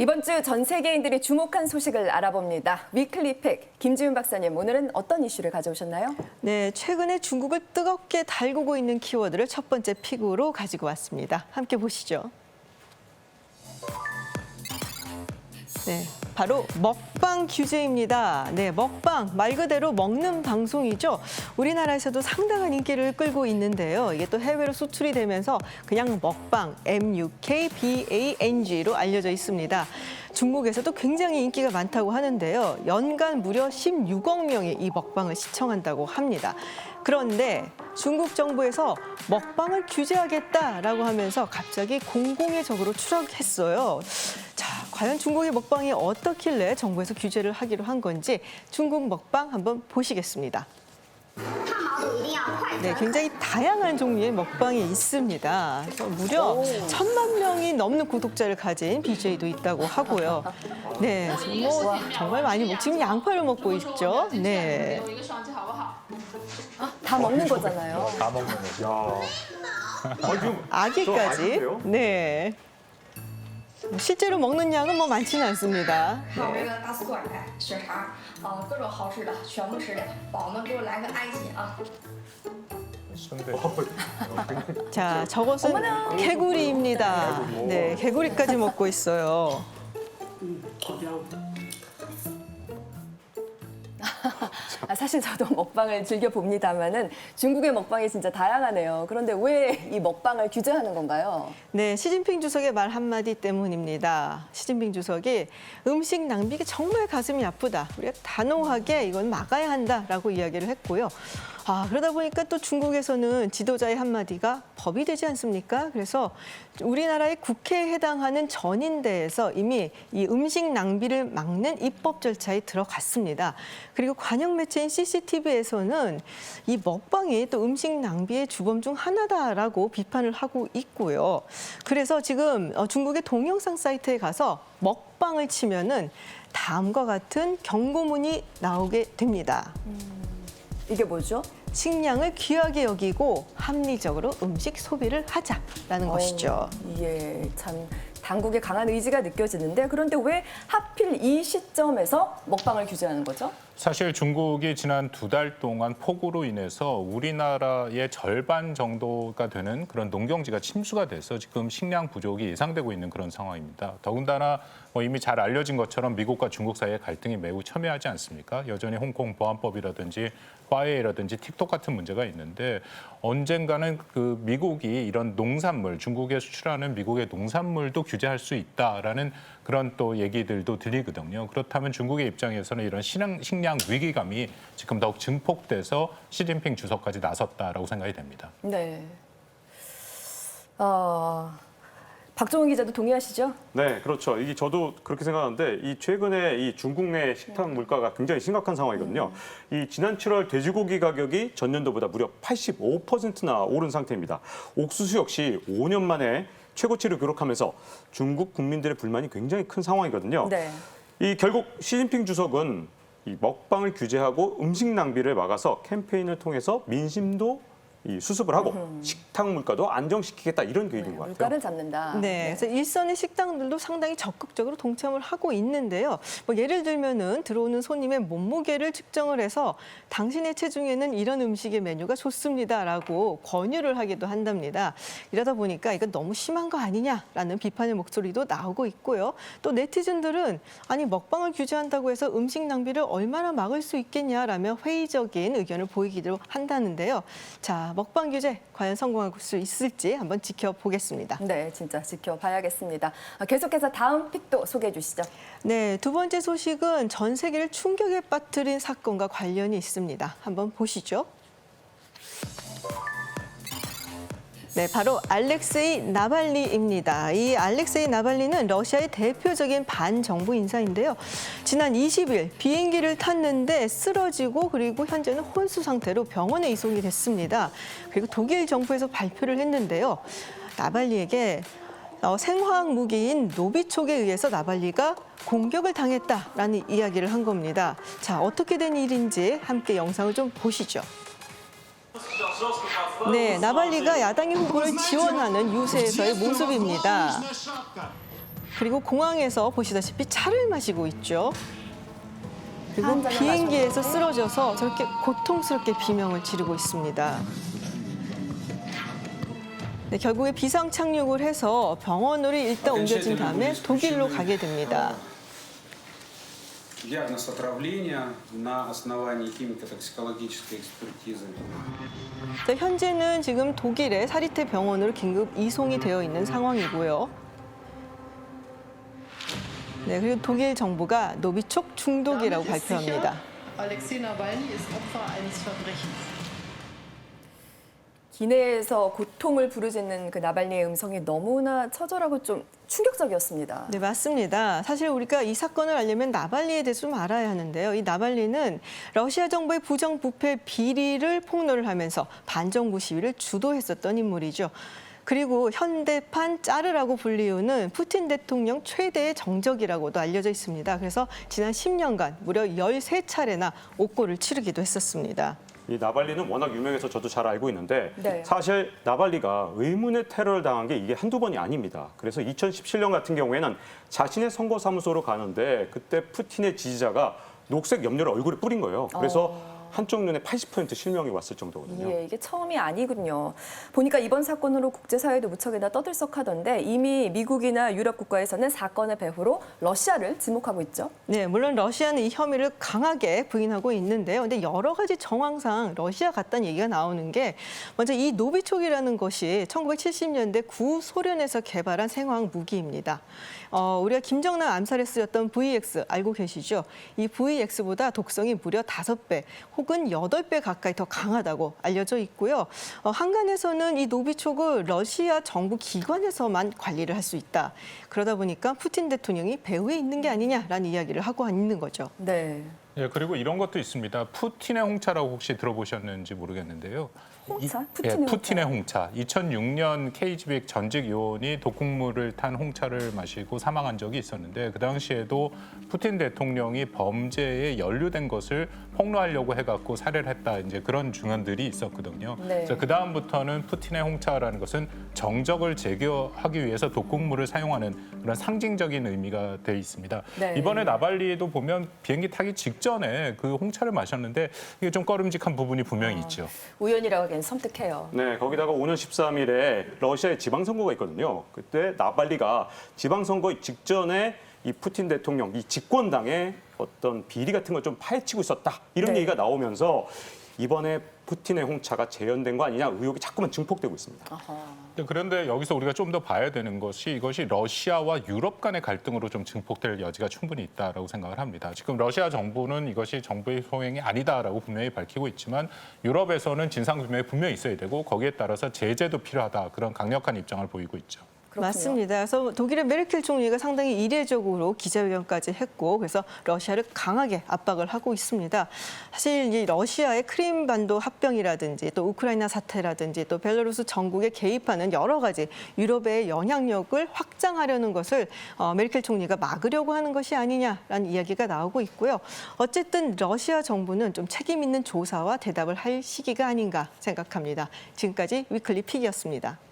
이번 주 전 세계인들이 주목한 소식을 알아봅니다. 위클리 팩 김지훈 박사님 오늘은 어떤 이슈를 가져오셨나요? 네, 최근에 중국을 뜨겁게 달구고 있는 키워드를 첫 번째 픽으로 가지고 왔습니다. 함께 보시죠. 네, 바로 먹방 규제입니다. 네, 먹방 말 그대로 먹는 방송이죠. 우리나라에서도 상당한 인기를 끌고 있는데요. 이게 또 해외로 수출이 되면서 그냥 먹방 M-U-K-B-A-N-G로 알려져 있습니다. 중국에서도 굉장히 인기가 많다고 하는데요. 연간 무려 16억 명이 이 먹방을 시청한다고 합니다. 그런데 중국 정부에서 먹방을 규제하겠다라고 하면서 갑자기 공공의 적으로 추락했어요. 자, 과연 중국의 먹방이 어떻길래 정부에서 규제를 하기로 한 건지 중국 먹방 한번 보시겠습니다. 네, 굉장히 다양한 종류의 먹방이 있습니다. 무려 천만 명이 넘는 구독자를 가진 BJ도 있다고 하고요. 네, 뭐 정말 많이 먹. 지금 양파를 먹고 있죠. 네. 다 먹는 거잖아요. 다 먹는 거죠. 아, 아기까지. 네. 실제로 먹는 양은 뭐 많지는 않습니다. 还有这个大蒜、哎，血肠，啊，各种好吃的全部吃掉。宝们给我来个埃及啊！ 순대. 자, 저것은 개구리입니다. 네, 개구리까지 먹고 있어요. 아, 사실 저도 먹방을 즐겨 봅니다만은 중국의 먹방이 진짜 다양하네요. 그런데 왜 이 먹방을 규제하는 건가요? 네, 시진핑 주석의 말 한마디 때문입니다. 시진핑 주석이 음식 낭비가 정말 가슴이 아프다. 우리가 단호하게 이건 막아야 한다라고 이야기를 했고요. 아, 그러다 보니까 또 중국에서는 지도자의 한마디가 법이 되지 않습니까? 그래서 우리나라의 국회에 해당하는 전인대에서 이미 이 음식 낭비를 막는 입법 절차에 들어갔습니다. 그리고 관영 매체인 CCTV에서는 이 먹방이 또 음식 낭비의 주범 중 하나다라고 비판을 하고 있고요. 그래서 지금 어, 중국의 동영상 사이트에 가서 먹방을 치면은 다음과 같은 경고문이 나오게 됩니다. 이게 뭐죠? 식량을 귀하게 여기고 합리적으로 음식 소비를 하자라는 것이죠. 어, 예, 참 당국의 강한 의지가 느껴지는데 그런데 왜 하필 이 시점에서 먹방을 규제하는 거죠? 사실 중국이 지난 두 달 동안 폭우로 인해서 우리나라의 절반 정도가 되는 그런 농경지가 침수가 돼서 지금 식량 부족이 예상되고 있는 그런 상황입니다. 더군다나 뭐 이미 잘 알려진 것처럼 미국과 중국 사이의 갈등이 매우 첨예하지 않습니까? 여전히 홍콩 보안법이라든지 화웨이라든지 틱톡 같은 문제가 있는데 언젠가는 그 미국이 이런 농산물 중국에 수출하는 미국의 농산물도 규제할 수 있다라는 그런 또 얘기들도 들리거든요. 그렇다면 중국의 입장에서는 이런 식량, 식량 위기감이 지금 더욱 증폭돼서 시진핑 주석까지 나섰다라고 생각이 됩니다. 네. 어, 박종훈 기자도 동의하시죠? 네, 그렇죠. 이게 저도 그렇게 생각하는데 이 최근에 이 중국 내 식탁 물가가 굉장히 심각한 상황이거든요. 이 지난 7월 돼지고기 가격이 전년도보다 무려 85%나 오른 상태입니다. 옥수수 역시 5년 만에 최고치를 기록하면서 중국 국민들의 불만이 굉장히 큰 상황이거든요. 네. 이 결국 시진핑 주석은 이 먹방을 규제하고 음식 낭비를 막아서 캠페인을 통해서 민심도 이 수습을 하고 식탁 물가도 안정시키겠다 이런 계획인 것 같아요. 물가를 잡는다. 네, 그래서 일선의 식당들도 상당히 적극적으로 동참을 하고 있는데요. 뭐 예를 들면은 들어오는 손님의 몸무게를 측정을 해서 당신의 체중에는 이런 음식의 메뉴가 좋습니다라고 권유를 하기도 한답니다. 이러다 보니까 이건 너무 심한 거 아니냐라는 비판의 목소리도 나오고 있고요. 또 네티즌들은 아니 먹방을 규제한다고 해서 음식 낭비를 얼마나 막을 수 있겠냐라며 회의적인 의견을 보이기도 한다는데요. 자, 먹방 규제 과연 성공할 수 있을지 한번 지켜보겠습니다. 네, 진짜 지켜봐야겠습니다. 아, 계속해서 다음 픽도 소개해 주시죠. 네, 두 번째 소식은 전 세계를 충격에 빠뜨린 사건과 관련이 있습니다. 한번 보시죠. 네, 바로 알렉세이 나발리입니다. 이 알렉세이 나발리는 러시아의 대표적인 반정부 인사인데요. 지난 20일 비행기를 탔는데 쓰러지고 그리고 현재는 혼수 상태로 병원에 이송이 됐습니다. 그리고 독일 정부에서 발표를 했는데요. 나발리에게 어, 생화학 무기인 노비촉에 의해서 나발리가 공격을 당했다라는 이야기를 한 겁니다. 자, 어떻게 된 일인지 함께 영상을 좀 보시죠. 네, 나발리가 야당의 후보를 지원하는 유세에서의 모습입니다. 그리고 공항에서 보시다시피 차를 마시고 있죠. 그리고 한 잔을 비행기에서 마셨는데. 쓰러져서 저렇게 고통스럽게 비명을 지르고 있습니다. 네, 결국에 비상 착륙을 해서 병원으로 일단 옮겨진 다음에 독일로 가게 됩니다. Диагноз отравления на основании химико-токсикологической экспертизы. 자, 현재는 지금 독일의 사리테 병원으로 긴급 이송이 되어 있는 상황이고요. 네, 그리고 독일 정부가 노비촉 중독이라고 Damit ist 발표합니다. sicher, Alexei Nawalny ist Opfer eines Verbrechens. 기내에서 고통을 부르짖는 그 나발리의 음성이 너무나 처절하고 좀 충격적이었습니다. 네, 맞습니다. 사실 우리가 이 사건을 알려면 나발리에 대해서 좀 알아야 하는데요. 이 나발리는 러시아 정부의 부정부패 비리를 폭로를 하면서 반정부 시위를 주도했었던 인물이죠. 그리고 현대판 짜르라고 불리우는 푸틴 대통령 최대의 정적이라고도 알려져 있습니다. 그래서 지난 10년간 무려 13차례나 옥고를 치르기도 했었습니다. 이 나발리는 워낙 유명해서 저도 잘 알고 있는데 네. 사실 나발리가 의문의 테러를 당한 게 이게 한두 번이 아닙니다. 그래서 2017년 같은 경우에는 자신의 선거 사무소로 가는데 그때 푸틴의 지지자가 녹색 염료를 얼굴에 뿌린 거예요. 그래서 한쪽 눈에 80% 실명이 왔을 정도거든요. 예, 이게 처음이 아니군요. 보니까 이번 사건으로 국제사회도 무척이나 떠들썩하던데 이미 미국이나 유럽 국가에서는 사건의 배후로 러시아를 지목하고 있죠. 네, 물론 러시아는 이 혐의를 강하게 부인하고 있는데요. 근데 여러 가지 정황상 러시아 같다는 얘기가 나오는 게 먼저 이 노비촉이라는 것이 1970년대 구소련에서 개발한 생화학 무기입니다. 어, 우리가 김정남 암살에 쓰였던 VX 알고 계시죠? 이 VX보다 독성이 무려 다섯 배 혹은 여덟 배 가까이 더 강하다고 알려져 있고요. 어, 한간에서는 이 노비촉을 러시아 정부 기관에서만 관리를 할 수 있다. 그러다 보니까 푸틴 대통령이 배후에 있는 게 아니냐라는 이야기를 하고 있는 거죠. 네. 예, 그리고 이런 것도 있습니다. 푸틴의 홍차라고 혹시 들어보셨는지 모르겠는데요. 홍차? 이- 푸틴의 예, 푸틴의 홍차. 2006년 KGB 전직 요원이 독국물을 탄 홍차를 마시고 사망한 적이 있었는데 그 당시에도 푸틴 대통령이 범죄에 연루된 것을 폭로하려고 해갖고 살해를 했다 이제 그런 증언들이 있었거든요. 네. 그 다음부터는 푸틴의 홍차라는 것은 정적을 제거하기 위해서 독국물을 사용하는 그런 상징적인 의미가 돼 있습니다. 네. 이번에 나발리에도 보면 비행기 타기 직전에 그 홍차를 마셨는데 이게 좀 꺼름직한 부분이 분명히 있죠. 우연이라고 하 기엔 섬뜩해요. 네, 거기다가 오는 13일에 러시아의 지방선거가 있거든요. 그때 나발리가 지방선거 직전에 이 푸틴 대통령, 이 집권당의 어떤 비리 같은 걸 좀 파헤치고 있었다. 이런 네. 얘기가 나오면서 이번에 푸틴의 홍차가 재현된 거 아니냐 의혹이 자꾸만 증폭되고 있습니다. 네, 그런데 여기서 우리가 좀 더 봐야 되는 것이 이것이 러시아와 유럽 간의 갈등으로 좀 증폭될 여지가 충분히 있다라고 생각을 합니다. 지금 러시아 정부는 이것이 정부의 소행이 아니다라고 분명히 밝히고 있지만 유럽에서는 진상 규명이 분명히 있어야 되고 거기에 따라서 제재도 필요하다 그런 강력한 입장을 보이고 있죠. 그렇군요. 맞습니다. 그래서 독일의 메르켈 총리가 상당히 이례적으로 기자회견까지 했고 그래서 러시아를 강하게 압박을 하고 있습니다. 사실 이 러시아의 크림반도 합병이라든지 또 우크라이나 사태라든지 또 벨라루스 전국에 개입하는 여러 가지 유럽의 영향력을 확장하려는 것을 어, 메르켈 총리가 막으려고 하는 것이 아니냐라는 이야기가 나오고 있고요. 어쨌든 러시아 정부는 좀 책임 있는 조사와 대답을 할 시기가 아닌가 생각합니다. 지금까지 위클리 픽이었습니다.